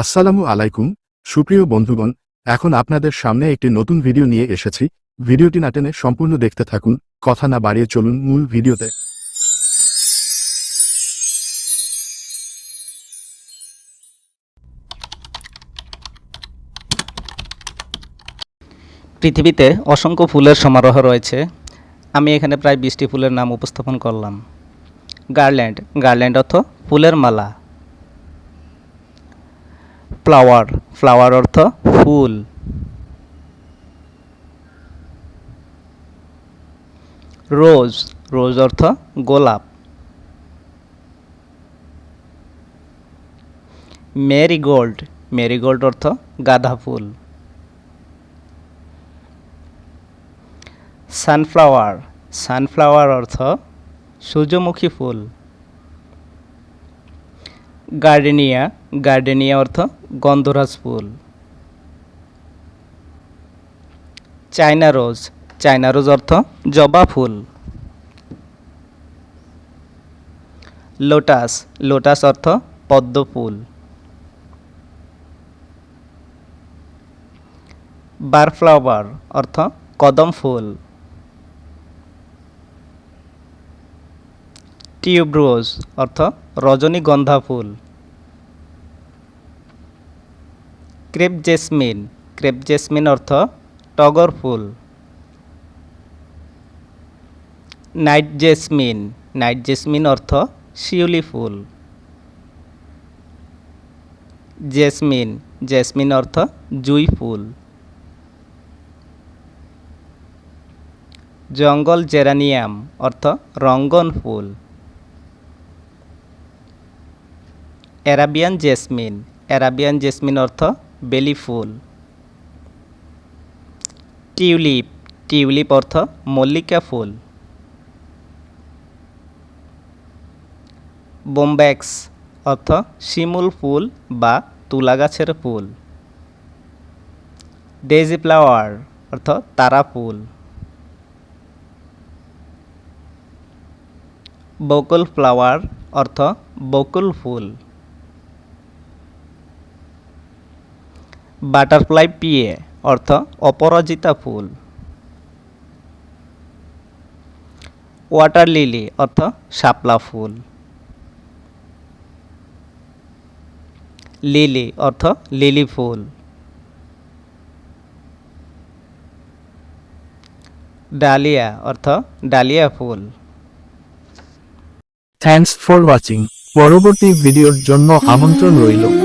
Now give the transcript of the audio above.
আসসালামু আলাইকুম, সুপ্রিয় বন্ধুগণ, এখন আপনাদের সামনে একটি নতুন ভিডিও নিয়ে এসেছি। ভিডিওটি না টেনে সম্পূর্ণ দেখতে থাকুন, কথা না বাড়িয়ে চলুন মূল ভিডিওতে। পৃথিবীতে অসংখ্য ফুলের সমারোহ রয়েছে। আমি এখানে প্রায় বিশটি ফুলের নাম উপস্থাপন করলাম। গার্ল্যান্ড গার্ল্যান্ড অর্থ ফুলের মালা। ফ্লাওয়ার ফ্লাওয়ার অর্থ ফুল। রোজ রোজ অর্থ গোলাপ। মেরিগোল্ড মেরিগোল্ড অর্থ গাঁদা ফুল। সানফ্লাওয়ার সানফ্লাওয়ার অর্থ সূর্যমুখী ফুল। গার্ডেনিয়া গার্ডেনিয়া অর্থ গন্ধরাজ ফুল। চায়না রোজ চায়না রোজ অর্থ জবা ফুল। লোটাস লোটাস অর্থ পদ্ম ফুল। বারফ্লাওয়ার অর্থ কদম ফুল। টিউবরোজ, অর্থ রজনীগন্ধা ফুল। ক্রেপ জেসমিন ক্রেপ জেসমিন অর্থ টগর ফুল। নাইট জেসমিন নাইট জেসমিন অর্থ শিউলি ফুল। জেসমিন জেসমিন অর্থ জুই ফুল। জঙ্গল জেরানিয়াম অর্থ রঙ্গন ফুল। অ্যারাবিয়ান জেসমিন অ্যারাবিয়ান জেসমিন অর্থ বেলি ফুল। টিউলিপ টিউলিপ অর্থ মল্লিকা ফুল। বোম্ব্যাক্স অর্থ শিমুল ফুল বা তুলা গাছের ফুল। ডেজি ফ্লাওয়ার অর্থ তারা ফুল। বকুল ফ্লাওয়ার অর্থ বকুল ফুল। বাটারফ্লাই পিয়ে অর্থ অপরাজিতা ফুল। ওয়াটার লিলি, অর্থ শাপলা ফুল। লিলি, অর্থ লিলি ফুল। ডালিয়া, অর্থ ডালিয়া ফুল। থ্যাঙ্কস ফর ওয়াচিং পরবর্তী ভিডিওর জন্য আমন্ত্রণ রইল।